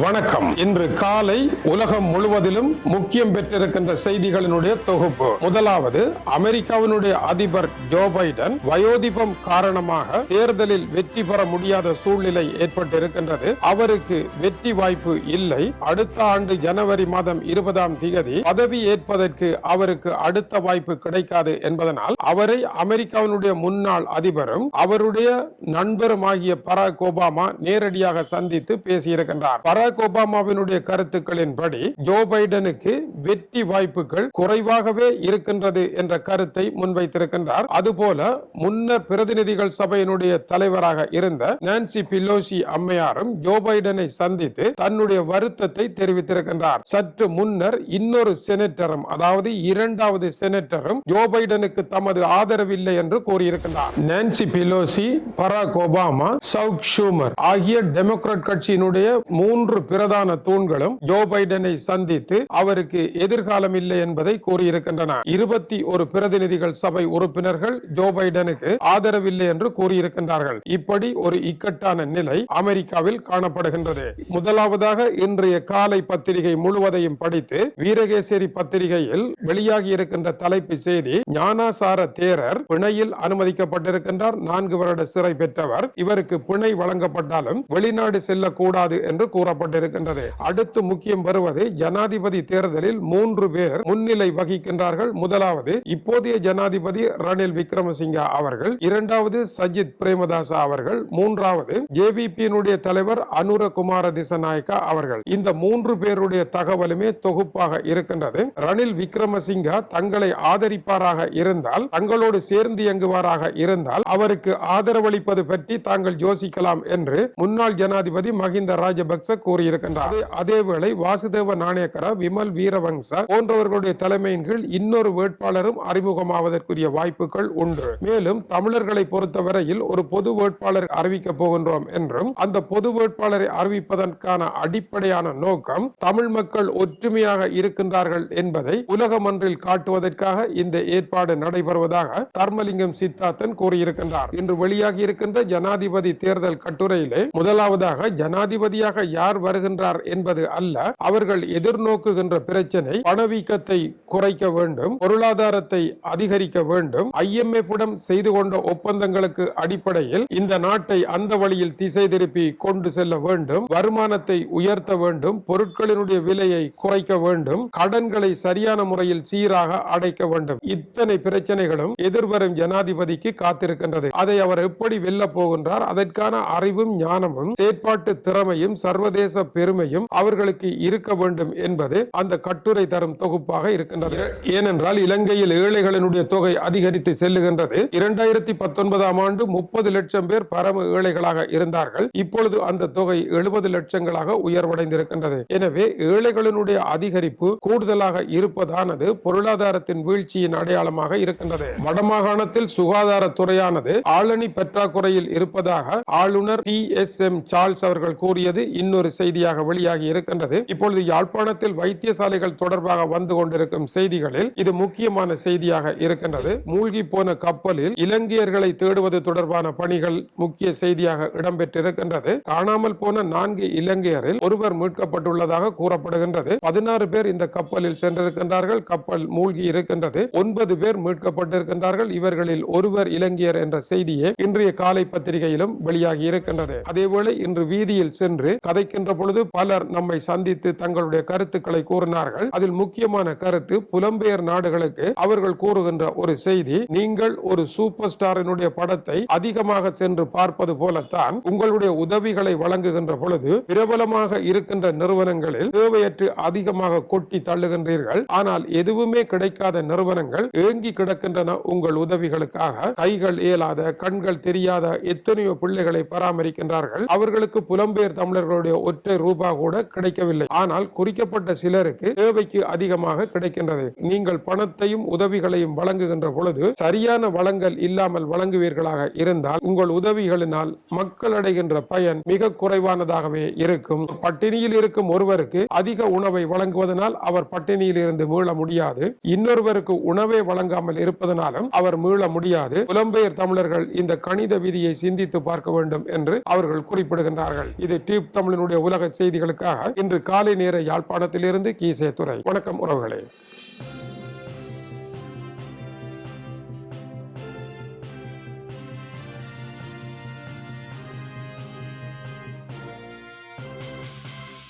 வணக்கம். இன்று காலை உலகம் முழுவதிலும் முக்கியம் பெற்றிருக்கின்ற செய்திகளினுடைய தொகுப்பு. முதலாவது அமெரிக்காவினுடைய அதிபர் ஜோ பைடன் வயோதிபம் காரணமாக தேர்தலில் வெற்றி பெற முடியாத சூழ்நிலை ஏற்பட்டிருக்கின்றது. அவருக்கு வெற்றி வாய்ப்பு இல்லை. அடுத்த ஆண்டு ஜனவரி மாதம் இருபதாம் தேதி பதவி ஏற்பதற்கு அவருக்கு அடுத்த வாய்ப்பு கிடைக்காது என்பதனால் அவரை அமெரிக்காவினுடைய முன்னாள் அதிபரும் அவருடைய நண்பருமாகிய பராக் ஒபாமா நேரடியாக சந்தித்து பேசியிருக்கின்றார். பராக் ஒபாமாவினுடைய கருத்துக்களின்படி ஜோ பைடனுக்கு வெற்றி வாய்ப்புகள் குறைவாகவே இருக்கின்றது என்ற கருத்தை முன்வைத்திருக்கின்றார். அதுபோல முன்னர் பிரதிநிதிகள் சபையினுடைய தலைவராக இருந்த நான்சி பிலோசி அம்மையாரும் ஜோ பைடனை சந்தித்து தன்னுடைய வருத்தத்தை தெரிவித்திருக்கின்றார். சற்று முன்னர் இன்னொரு செனட்டரும் அதாவது இரண்டாவது செனட்டரும் ஜோ பைடனுக்கு தமது ஆதரவில்லை என்று கூறியிருக்கின்றார். Nancy Pelosi Barack Obama Chuck Schumer ஆகிய டெமோக்ராட் கட்சியினுடைய மூன்று பிரதான தூண்களும் ஜோ பைடனை சந்தித்து அவருக்கு எதிர்காலம் இல்லை என்பதை கூறியிருக்கின்றன. இருபத்தி ஒரு பிரதிநிதிகள் சபை உறுப்பினர்கள் ஜோ பைடனுக்கு ஆதரவில்லை என்று கூறியிருக்கின்றார்கள். இப்படி ஒரு இக்கட்டான நிலை அமெரிக்காவில் காணப்படுகின்றது. முதலாவதாக இன்றைய காலை பத்திரிகை முழுவதையும் படித்து வீரகேசரி பத்திரிகையில் வெளியாகி இருக்கின்ற தலைப்பு செய்தி ஞானாசார தேரர் பிணையில் அனுமதிக்கப்பட்டிருக்கின்றார். நான்கு வருட சிறை பெற்றவர். இவருக்கு பிணை வழங்கப்பட்டாலும் வெளிநாடு செல்லக்கூடாது என்று கூறப்பட்டிருக்கின்றது அடுத்து முக்கியம் வருவது ஜனாதிபதி தேர்தலில் மூன்று பேர் முன்னிலை வகிக்கின்றார்கள். முதலாவது இப்போதைய ஜனாதிபதி ரணில் விக்ரமசிங்கா அவர்கள் இரண்டாவது சஜித் பிரேமதாசா அவர்கள் மூன்றாவது ஜேவிபியினுடைய தலைவர் அனுர குமார திசநாயக்கா அவர்கள். இந்த மூன்று பேருடைய தகவலுமே தொகுப்பாக இருக்கின்றது. ரணில் விக்ரமசிங்கா தங்களை ஆதரிப்பாராக இருந்தால் தங்களோடு சேர்ந்து இயங்குவாராக இருந்தால் அவருக்கு ஆதரவளிப்பது பற்றி தாங்கள் யோசிக்கலாம் என்று முன்னாள் ஜனாதிபதி மஹிந்த ராஜபக்ச கூறியிருக்கின்றார். அதேவேளை வாசுதேவ நாணயக்கர விமல் வீரவங்ச போன்றவர்களுடைய தலைமையின் கீழ் இன்னொரு வேட்பாளரும் அறிமுகமாவதற்குரிய வாய்ப்புகள் உண்டு. மேலும் தமிழர்களை பொறுத்தவரையில் ஒரு பொது வேட்பாளர் அறிவிக்க போகின்றோம் என்றும் அந்த பொது வேட்பாளரை அறிவிப்பதற்கான அடிப்படையான நோக்கம் தமிழ் மக்கள் ஒற்றுமையாக இருக்கின்றார்கள் என்பதை உலகம் ஒன்றில் காட்டுவதற்காக இந்த ஏற்பாடு நடைபெறுவதாக தர்மலிங்கம் சித்தார்த்தன் கூறியிருக்கின்றார். இன்று வெளியாகி இருக்கின்ற ஜனாதிபதி தேர்தல் கட்டுரையிலே முதலாவதாக ஜனாதிபதியாக யார் வருகின்றார் என்பது அல்ல. அவர்கள் எதிர்நோக்குகின்ற பிரச்சனை பணவீக்கத்தை குறைக்க வேண்டும் பொருளாதாரத்தை அதிகரிக்க வேண்டும். ஐஎம்எஃப் உடன் செய்து கொண்ட ஒப்பந்தங்களுக்கு அடிப்படையில் இந்த நாட்டை அந்த வழியில் திசை திருப்பி கொண்டு செல்ல வேண்டும். வருமானத்தை உயர்த்த வேண்டும் பொருட்களினுடைய விலையை குறைக்க வேண்டும் கடன்களை சரியான முறையில் சீராக அடைக்க வேண்டும். இத்தனை பிரச்சனைகளும் எதிர்வரும் ஜனாதிபதிக்கு காத்திருக்கின்றது. அதை அவர் எப்படி வெல்ல போகின்றார் அதற்கான அறிவும் ஞானமும் செயற்பாட்டு திறமையும் சர்வதேச பெருமையும் அவர்களுக்கு இருக்க வேண்டும் என்பது அந்த கட்டுரை தரும் தொகுப்பாக இருக்கின்றது. ஏனென்றால் இலங்கையில் ஏழைகளினுடைய தொகை அதிகரித்து செல்லுகின்றது. இரண்டாயிரத்தி பத்தொன்பதாம் ஆண்டு முப்பது லட்சம் பேர் பரம ஏழைகளாக இருந்தார்கள். இப்பொழுது அந்த தொகை எழுபது லட்சங்களாக உயர்வடைந்திருக்கின்றது. எனவே ஏழைகளினுடைய அதிகரிப்பு கூடுதலாக இருப்பதானது பொருளாதாரத்தின் வீழ்ச்சியின் அடையாளமாக இருக்கின்றது. வடமாகாணத்தில் சுகாதாரத்துறையானது ஆளணி பற்றாக்குறையில் இருப்பதாக ஆளுநர் டி எஸ் எம் சார்ல்ஸ் அவர்கள் கூறியது இன்னொரு செய்தியாக வெளியாகி இருக்கின்றது. இப்பொழுது யாழ்ப்பாணத்தில் வைத்தியசாலைகள் தொடர்பாக வந்து கொண்டிருக்கும் செய்திகளில் இது முக்கியமான செய்தியாக இருக்கின்றது. மூழ்கி போன கப்பலில் இலங்கையர்களை தேடுவது தொடர்பான பணிகள் முக்கிய செய்தியாக இடம்பெற்றிருக்கின்றது. காணாமல் போன நான்கு இலங்கையரில் ஒருவர் மீட்கப்பட்டுள்ளதாக கூறப்படுகின்றது. பதினாறு பேர் இந்த கப்பலில் சென்றிருக்கின்றார்கள். கப்பல் மூழ்கி இருக்கின்றது. ஒன்பது பேர் மீட்கப்பட்டிருக்கின்றார்கள். இவர்களில் ஒருவர் இலங்கையர் என்ற செய்தியே இன்றைய காலை பத்திரிகையிலும் வெளியாகி இருக்கின்றது. அதேவேளை இன்று வீதியில் சென்று கதைக்கின்ற பொழுது பலர் நம்மை சந்தித்து தங்களுடைய கருத்துக்களை கூறினார்கள். அதில் முக்கியமான கருத்து புலம்பெயர் நாடுகளுக்கு அவர்கள் கூறுகின்ற ஒரு செய்தி நீங்கள் ஒரு சூப்பர் ஸ்டாரினுடைய படத்தை அதிகமாக சென்று பார்ப்பது போலத்தான் உங்களுடைய உதவிகளை வழங்குகின்ற பொழுது பிரபலமாக இருக்கின்ற நிறுவனங்களில் தேவையற்று அதிகமாக கொட்டி தள்ளுகின்றீர்கள். ஆனால் எதுவுமே கிடைக்காத நிறுவனங்கள் ஏங்கி கிடக்கின்றன உங்கள் உதவிகளுக்காக. கைகள் இயலாத கண்கள் தெரியாத எத்தனையோ பிள்ளைகளை பராமரிக்கின்றார்கள். அவர்களுக்கு புலம்பெயர் தமிழர்களுடைய ஒற்றை ரூபா கூட கிடைக்கவில்லை. ஆனால் குறிக்கப்பட்ட சிலருக்கு தேவைக்கு அதிகமாக கிடைக்கின்றது. நீங்கள் பணத்தையும் உதவிகளையும் வழங்குகின்ற பொழுது சரியான வளங்கள் இல்லாமல் வழங்குவீர்களாக இருந்தால் உங்கள் உதவிகளினால் மக்கள் அடைகின்ற பயன் மிக குறைவானதாகவே இருக்கும். பட்டினியில் இருக்கும் ஒருவருக்கு அதிக உணவை வழங்குவதனால் அவர் பட்டினியில் இருந்து மீள முடியாது. இன்னொருவருக்கு உணவே வழங்காமல் இருப்பதனாலும் அவர் மீள முடியாது. புலம்பெயர் தமிழர்கள் இந்த கணித விதியை சிந்தித்து பார்க்க வேண்டும் என்று அவர்கள் குறிப்பிடுகின்றார்கள். இது டியூப் தமிழனுடைய உலக செய்திகளுக்காக இன்று காலை நேர யாழ்ப்பாணத்திலிருந்து கீசே துறை வணக்கம் உறவுகளே.